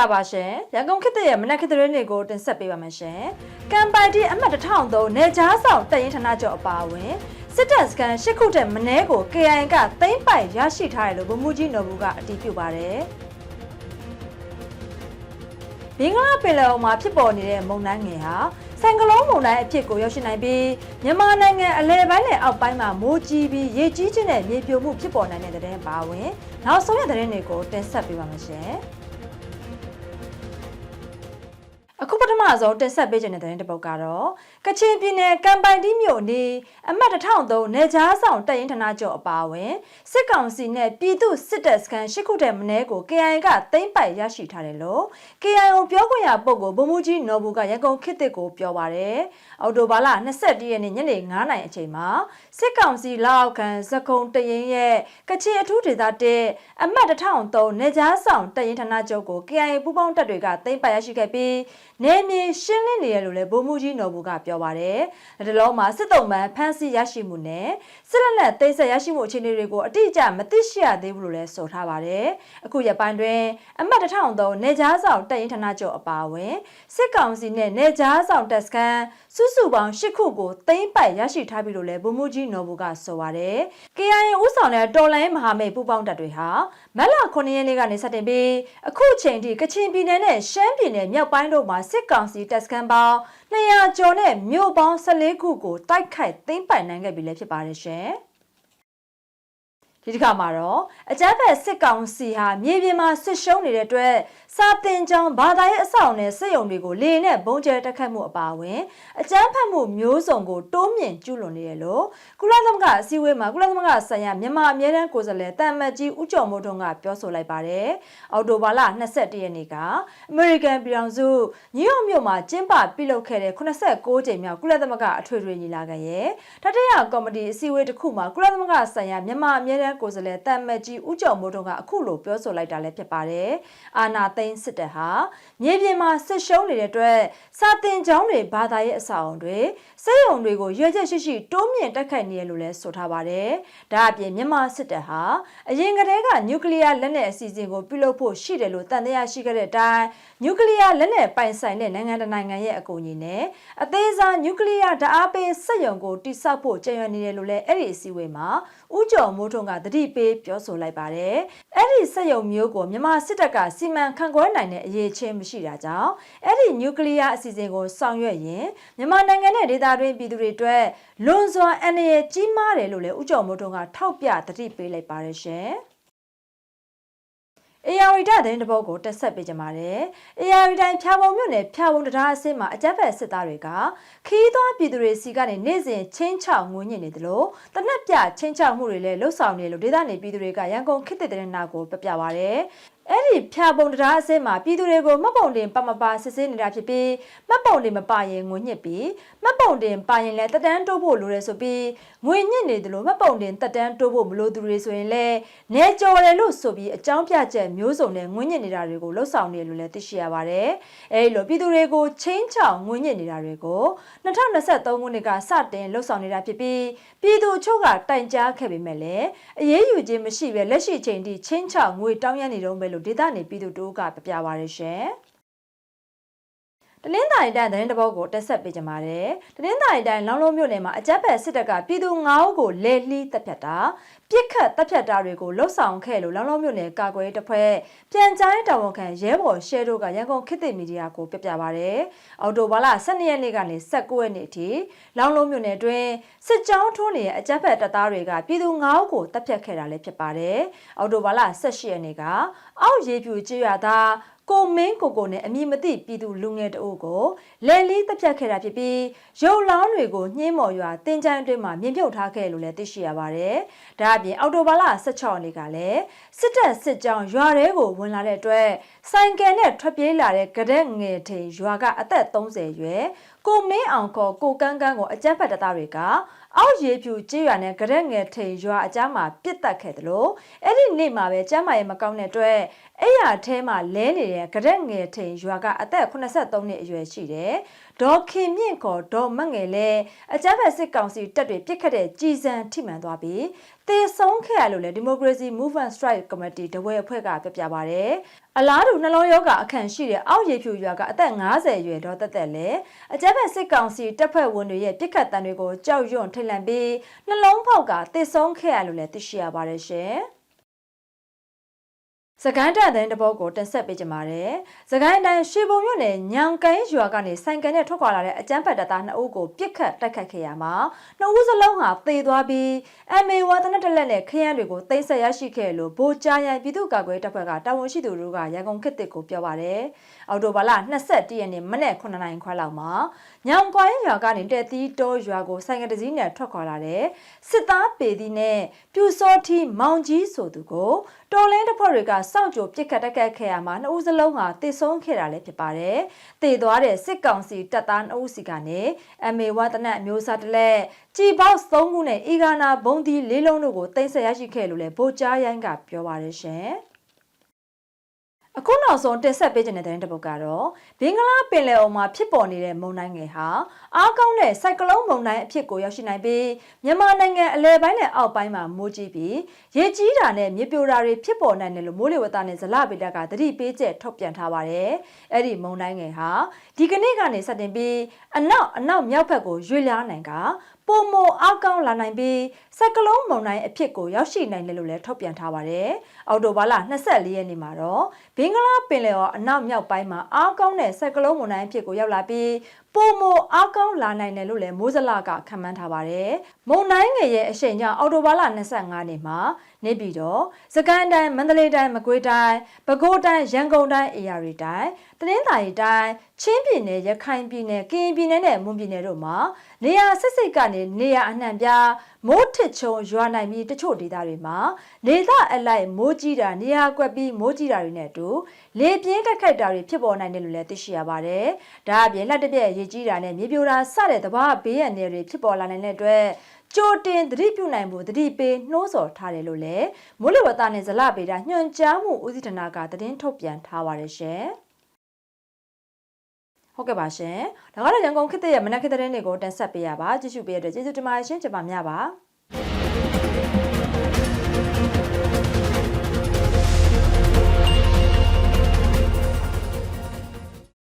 ္ဂလာပါရှင်ရန်ကုန်ခေတ်သစ်ရဲ့မနက်ခေတ်သတင်းတွေကိုတင်ဆက်ပေးပါမယ်ရှင်ကမ်ပိုင်တီအမှတ်1003နေကြားဆောင်တပ်ရင်းဌာနချုပ်အပါအဝင်စစ်တပ်စကန်၈ခုတည်းမနှဲကို KIN ကသိမ့်ပိုက်ရရှိထားတယ်လို့ဗိုလ်မှူးကြီးနော်ဘူးကအတည်ပြုပါတယ်ဘင်္ဂလားပင်လယ်အော်မှာဖြစ်ပေါ်နေတဲ့မုန်တိုင်းငယ်ဟာဆန်ကလုံးမုန်တိုင်းအဖြစ်ကိုရောက်ရှိနိုင်ပြီးမြန်မာနိုင်ငံအလဲပိုင်းနဲ့အောက်ပိုင်းမှာမိုးကြီးပြီးရေကြီးခြင်းနဲ့မြေပြိုမှုဖြစ်ပေါ်နိုင်တဲ့တဲ့တင်ပါဝင် နောက်ဆုံးရတဲ့တဲ့တွေကိုတင်ဆက်ပေးပါမယ်ရှင်။ မဆုံးတင်ဆက်ပေးခြင်းတဲ့သတင်းတစ်ပုဒ်ကတော့ကချင်ပြည်နယ်ကမ်ပိုင်တီမြို့နေအမှတ်1003နေကြားဆောင်တပ်ရင်းဌာနချုပ်အပါအဝင်စစ်ကောင်စီနဲ့ပြည်သူစစ်တပ်စခန်းရှစ်ခုတည်းမနည်းကို KIA ကသိမ်းပိုက်ရရှိထားတယ်လို့ KIO ပြောခွင့်ရပုဂ္ဂိုလ်ဗိုလ်မှူးကြီးနော်ဘူကရန်ကုန်ခေတ်တစ်ကိုပြောပါတယ်။အော်တိုဘာလ22ရက်နေ့ညနေ9:00နာရီအချိန်မှာစစ်ကောင်စီလက်အောက်ခံဇကုံတရင်ရဲ့ကချင်အထူးဒေသတဲ့အမှတ်1003နေကြားဆောင်တပ်ရင်းဌာနချုပ်ကို KIA ပူးပေါင်းတပ်တွေကသိမ်းပိုက်ရရှိခဲ့ပြီး နေမြေရှင်းလင်းနေရလို့လည်းဗိုလ်မှူးကြီးနော်ဘူကပြောပါတယ်။ဒီလိုမှာစစ်တုံးမှန်ဖမ်းဆီးရရှိမှုနဲ့စစ်လက်နက်သိမ်းဆည်းရရှိမှုအခြေအနေတွေကိုအတိအကျမသိရှိရသေးဘူးလို့လည်းဆိုထားပါတယ်။အခုရပိုင်းတွင်အမှတ်1003နေကြားဆောင်တပ်ရင်းဌာနချုပ်အပါအဝင်စစ်ကောင်စီနဲ့နေကြားဆောင်တပ်စခန်းစုစုပေါင်း၈ခုကိုသိမ်းပိုက်ရရှိထားပြီလို့လည်းဗိုလ်မှူးကြီးနော်ဘူကဆိုပါတယ်။ KIA ဦးဆောင်တဲ့တော်လိုင်းမဟာမိတ်ပူးပေါင်းတပ်တွေဟာမက်လ9ရက်နေ့ကနေစတင်ပြီးအခုချိန်ထိကချင်ပြည်နယ်နဲ့ရှမ်းပြည်နယ်မြောက်ပိုင်းတို့မှာစစ်ကောင်စီတပ်စခန်းပေါင်း200ကျော်နဲ့မြို့ပေါင်း14ခုကိုတိုက်ခိုက်သိမ်းပိုက်နိုင်ခဲ့ပြီလည်းဖြစ်ပါတယ်ရှင်။ ဒီတစ်ခါမှာတော့အကြမ်းဖက်စစ်ကောင်စီဟာမြေပြင်မှာစစ်ရှုံးနေတဲ့အတွက်စာတင်ကြောင်ဘာသာရေးအဆောက်နဲ့စစ်ရုံတွေကိုလေနဲ့ဘုံကျဲတက်ခတ်မှုအပါအဝင်အကြမ်းဖက်မှုမျိုးစုံကိုတိုးမြင့်ကျူးလွန်နေရလို့ကုလသမဂ္ဂအစည်းအဝေးမှာကုလသမဂ္ဂဆိုင်ရာမြန်မာအမြဲတမ်းကိုယ်စားလှယ်တမ်မတ်ကြီးဦးကျော်မိုးထွန်းကပြောဆိုလိုက်ပါတယ်။အော်တိုဘာလ22ရက်နေ့ကအမေရိကန်ပြည်ထောင်စုနယူးယောက်မြို့မှာကျင်းပပြုလုပ်ခဲ့တဲ့86ကြိမ်မြောက်ကုလသမဂ္ဂအထွေထွေညီလာခံရဲ့တတိယကော်မတီအစည်းအဝေးတစ်ခုမှာကုလသမဂ္ဂဆိုင်ရာမြန်မာအမြဲတမကိုယ်စားလှယ်တမ်မတ်ကြီးဦးကျော်မိုးထွန်းကအခုလိုပြောဆိုလိုက်တာလည်းဖြစ်ပါတယ်။အာနာသိန်းစစ်တပ်ဟာမြေပြင်မှာစစ်ရှုံးနေတဲ့အတွက်စာတင်ကျောင်းတွေဘာသာရေးအဆောက်အုံတွေစစ်ရုံတွေကိုရွေချက်ရှိရှိတိုးမြင့်တက်ခိုက်နေရလို့လည်းဆိုထားပါတယ်။ဒါအပြင်မြန်မာစစ်တပ်ဟာအရင်ကတည်းကနျူကလ িয়ার လက်နက်အစီအစဉ်ကိုပြုလုပ်ဖို့ရှိတယ်လို့တန်တရားရှိခဲ့တဲ့အတိုင်းနျူကလ িয়ার လက်နက်ပိုင်ဆိုင်တဲ့နိုင်ငံတကာနိုင်ငံရဲ့အကူအညီနဲ့အသေးစားနျူကလ িয়ার ဓာတ်အားပေးစက်ရုံကိုတိစောက်ဖို့ကြံရွယ်နေတယ်လို့လည်းအဲ့ဒီအစည်းအဝေးမှာဦးကျော်မိုးထွန်းက တတိပေးပြောဆိုလိုက်ပါတယ်။အဲ့ဒီစက်ရုံမျိုးကိုမြန်မာစစ်တပ်ကစီမံခန့်ခွဲနိုင်တဲ့အရေးချင်းမရှိတာကြောင့်အဲ့ဒီနျူကလ িয়ার အစီအစဉ်ကိုဆောင်ရွက်ရင်မြန်မာနိုင်ငံနဲ့ဒေသတွင်းပြည်သူတွေအတွက်လွန်စွာအန္တရာယ်ကြီးမားတယ်လို့လည်းဦးကျော်မိုးထွန်းကထောက်ပြတတိပေးလိုက်ပါတယ်ရှင်။ အေယာဝီဒသတင်းတပုတ်ကိုတက်ဆက်ပေးကြပါမယ်။အေယာဝီတိုင်းဖြာပုံမြို့နယ်ဖြာပုံတရားအစင်းမှာအကြက်ဖက်စစ်သားတွေကခီးသွွားပြည်သူတွေစီကနေနေ့စဉ်ချင်းချောက်ငွေညစ်နေတယ်လို့တနက်ပြချင်းချောက်မှုတွေလည်းလှုပ်ဆောင်နေလို့ဒေသနေပြည်သူတွေကရန်ကုန်ခေတ်တဲ့တဲ့နာကိုပြပြပါရယ်။ အဲ့ဒီဖြာပုံတရားအစင်းမှာပြည်သူတွေကိုမှတ်ပုံတင်ပမပါစစ်ဆေးနေတာဖြစ်ပြီးမှတ်ပုံတင်မပါရင်ငွေညစ်ပြီးမှတ်ပုံတင်ပါရင်လည်းတက်တန်းတိုးဖို့လိုရဲဆိုပြီးငွေညစ်နေတယ်လို့မှတ်ပုံတင်တက်တန်းတိုးဖို့မလိုသူတွေဆိုရင်လည်းနေကြော်တယ်လို့ဆိုပြီးအကြောင်းပြချက်မျိုးစုံနဲ့ငွေညစ်နေတာတွေကိုလှုပ်ဆောင်နေလို့လည်းသိရှိရပါတယ်။အဲဒီလိုပြည်သူတွေကိုချင်းချောင်ငွေညစ်နေတာတွေကို2023ခုနှစ်ကစတင်လှုပ်ဆောင်နေတာဖြစ်ပြီးပြည်သူအချို့ကတိုင်ကြားခဲ့ပေမဲ့လည်းအရေးယူခြင်းမရှိပဲလက်ရှိချိန်ထိချင်းချောင်ငွေတောင်းရနေတုံးပဲလို့ဒေသနေပြည်သူတို့ကပြပြပါရရှင်။ တနင်္သာရီတိုင်းသတင်းတပုတ်ကိုတက်ဆက်ပေးကြပါမယ်။တနင်္သာရီတိုင်းလောင်းလုံးမြို့နယ်မှာအကြက်ဖက်စစ်တပ်ကပြည်သူ9ဦးကိုလေလှီးတပ်ဖြတ်တာပြစ်ခတ်တပ်ဖြတ်တာတွေကိုလှုပ်ဆောင်ခဲ့လို့လောင်းလုံးမြို့နယ်ကာကွယ်တပ်ဖွဲ့ပြန်ကြားရေးတာဝန်ခံရဲဘော်ရှဲတို့ကရန်ကုန်ခေတ်သစ်မီဒီယာကိုပြပြပါရယ်။အော်တိုဘာလ12ရက်နေ့ကနေ19ရက်နေ့အထိလောင်းလုံးမြို့နယ်တွင်စစ်ကြောင်းထိုးနေတဲ့အကြက်ဖက်တပ်သားတွေကပြည်သူ9ဦးကိုတပ်ဖြတ်ခဲ့တာလည်းဖြစ်ပါတယ်။အော်တိုဘာလ18ရက်နေ့ကအောက်ရေပြူကျွရသား ကိုမင်းကိုကိုနဲ့အမည်မသိပြည်သူလူငယ်တအုပ်ကိုလဲလီးတက်ပြတ်ခဲ့တာဖြစ်ပြီးရုပ်လောင်းတွေကိုညှင်းမော်ရွာတင်ချိုင်းအတွင်းမှာမြင်ပြုတ်ထားခဲ့လို့လည်းသိရှိရပါတယ်။ဒါအပြင်အော်တိုဘာလ16ရက်နေ့ကလည်းစစ်တပ်စစ်ကြောင်းရွာထဲကိုဝင်လာတဲ့အတွက်ဆိုင်ကယ်နဲ့ထွက်ပြေးလာတဲ့ကရက်ငယ်ထိန်ရွာကအသက်30ရွယ်ကိုမင်းအောင်ခေါ်ကိုကန်းကန်းကိုအကြမ်းဖက်တပ်သားတွေက အောက်ရေဖြူကြေးရွာနဲ့ကြရက်ငယ်ထိန်ရွာအကြားမှာပြစ်တက်ခဲ့တယ်လို့အဲ့ဒီနေ့မှာပဲကျမ်းမာရေးမကောင်းတဲ့အတွက်အဲ့ရအထဲမှာလဲနေတဲ့ကြရက်ငယ်ထိန်ရွာကအသက်83နှစ်အရွယ်ရှိတယ်။ဒဒေါ်ခင်မြင့်ခေါ်ဒေါ်မတ်ငယ်လဲအကြမ်းဖက်စစ်ကောင်စီတပ်တွေပြစ်ခတ်တဲ့ကြည်စံထိမှန်သွားပြီးတေဆုံးခဲ့ရလို့လဲ Democracy Movement Strike Committee တဝဲအဖွဲ့ကပြပြပါတယ်အလားတူနှလုံးရောဂါအခန့်ရှိတဲ့အောက်ရေဖြူရွာကအသက်50အရွယ်ဒေါ်သက်သက်လဲအကြမ်းဖက်စစ်ကောင်စီတပ်ဖွဲ့ဝင်တွေရဲ့ပြစ်ခတ်တံတွေကိုကြောက်ရွံ့ထိတ်လန့်ပြီးနှလုံးဖောက်ကတေဆုံးခဲ့ရလို့လဲသိရှိရပါတယ်ရှင်စကိုင်းတပ်တဲ့တဘောကိုတင်ဆက်ပေးကြပါမယ်။စကိုင်းတိုင်းရှေပုံမြို့နယ်ညောင်ကိုင်းရွာကနေဆိုင်ကန်နဲ့ထွက်ခွာလာတဲ့အကြမ်းဖက်တပ်သား2ဦးကိုပြစ်ခတ်တိုက်ခတ်ခဲ့ရမှာ2ဦးစလုံးဟာသေသွားပြီး MA ဝါသနက်တလက်နဲ့ခရမ်းတွေကိုတိတ်ဆက်ရရှိခဲ့လို့ဗိုလ်ချရန်ပြည်သူ့ကာကွယ်တပ်ဖွဲ့ကတာဝန်ရှိသူတို့ကရန်ကုန်ခေတ်တစ်ကိုပြောပါတယ်။အော်တိုဘာလ21ရက်နေ့မနေ့9နာရီခွဲလောက်မှာညောင်ကိုင်းရွာကနေတက်သီးတောရွာကိုဆိုင်ကန်တစည်းနဲ့ထွက်ခွာလာတဲ့စစ်သားပေသီးနဲ့ပြူစောထီမောင်ကြီးဆိုသူကိုတော်လင်းတပ်ဖွဲ့တွေကစောင့်ကြိုပစ်ခတ်တိုက်ခတ်ခဲ့ရမှာနှစ်ဦးစလုံးဟာတေဆုံးခဲ့တာလည်းဖြစ်ပါတယ်။တေသွားတဲ့စစ်ကောင်စီတပ်သားနှစ်ဦးစီကနေ MA ဝတနတ်အမျိုးအစားတစ်လက်ကြီးပေါက်3ခုနဲ့အီဂါနာဘုံဒီ၄လုံးတို့ကိုတင်ဆက်ရရှိခဲ့လို့လည်းဗိုလ်ကြားရိုင်းကပြောပါတယ်ရှင်။ အခုနောက်ဆုံးတင်ဆက်ပေးခြင်းတဲ့တဲ့တစ်ပုဒ်ကတော့ဘင်္ဂလားပင်လယ်အော်မှာဖြစ်ပေါ်နေတဲ့မုန်တိုင်းငယ်ဟာအားကောင်းတဲ့စိုက်ကလုန်းမုန်တိုင်းအဖြစ်ကိုရောက်ရှိနိုင်ပြီးမြန်မာနိုင်ငံအလဲပိုင်းနဲ့အောက်ပိုင်းမှာမိုးကြီးပြီးရေကြီးတာနဲ့မြေပြိုတာတွေဖြစ်ပေါ်နိုင်တယ်လို့မိုးလေဝသနဲ့ဇလဗေဒကသတိပေးချက်ထုတ်ပြန်ထားပါတယ်။အဲ့ဒီမုန်တိုင်းငယ်ဟာဒီကနေ့ကနေစတင်ပြီးအနောက်အနောက်မြောက်ဘက်ကိုရွေ့လျားနိုင်က ပုံမအောက်ကောင်းလာနိုင်ပြီးစက်ကလုံးမုန်တိုင်းအဖြစ်ကိုရောက်ရှိနိုင်တယ်လို့လည်းထုတ်ပြန်ထားပါတယ်။အော်တိုဘာလ24ရက်နေ့မှာတော့ဘင်္ဂလားပင်လယ်ော်အနောက်မြောက်ပိုင်းမှာအောက်ကောင်းတဲ့စက်ကလုံးမုန်တိုင်းအဖြစ်ကိုရောက်လာပြီးပုံမအောက်ကောင်းလာနိုင်တယ်လို့လည်းမိုးစလကခန့်မှန်းထားပါတယ်။မုန်တိုင်းငယ်ရဲ့အရှိန်ကြောင့်အော်တိုဘာလ25နေ့မှာနေပြည်တော်စကိုင်းတိုင်းမန္တလေးတိုင်းမကွေးတိုင်းပဲခူးတိုင်းရန်ကုန်တိုင်းအေရရီတိုင်းတနင်္သာရီတိုင်းချင်းပြည်နယ်ရခိုင်ပြည်နယ်ကရင်ပြည်နယ်နဲ့မွန်ပြည်နယ်တို့မှာနေရာစစ်စစ်ကနေနေရာအနှံ့ပြားမိုးထစ်ချုံရွာနိုင်ပြီးတချို့ဒေသတွေမှာနေသားအလိုက်မိုးကြီးတာနေရာကွက်ပြီးမိုးကြီးတာတွေနဲ့အတူလေပြင်းတက်ခိုက်တာတွေဖြစ်ပေါ်နိုင်တယ်လို့လည်းသိရှိရပါတယ်။ဒါအပြင်လက်တစ်ပြက်ရေကြီးတာနဲ့မြေပြိုတာစတဲ့သဘာဝဘေးရန်တွေဖြစ်ပေါ်လာနိုင်တဲ့အတွက်ကြိုတင်သတိပြုနိုင်ဖို့သတိပေးနှိုးဆော်ထားတယ်လို့လည်းမိုးလေဝသနဲ့ဇလပေတာညွှန်ကြားမှုဦးစီးဌာနကသတင်းထုတ်ပြန်ထားပါတယ်ရှင်။ဟုတ်ကဲ့ပါရှင်။ဒါကတော့ရန်ကုန်ခေတ်ရဲ့မနက်ခေတ်သတင်းတွေကိုတင်ဆက်ပေးရပါကြည့်ရှုပေးရတဲ့ကျေးဇူးတင်ပါတယ်ရှင်ကျွန်မများပါ။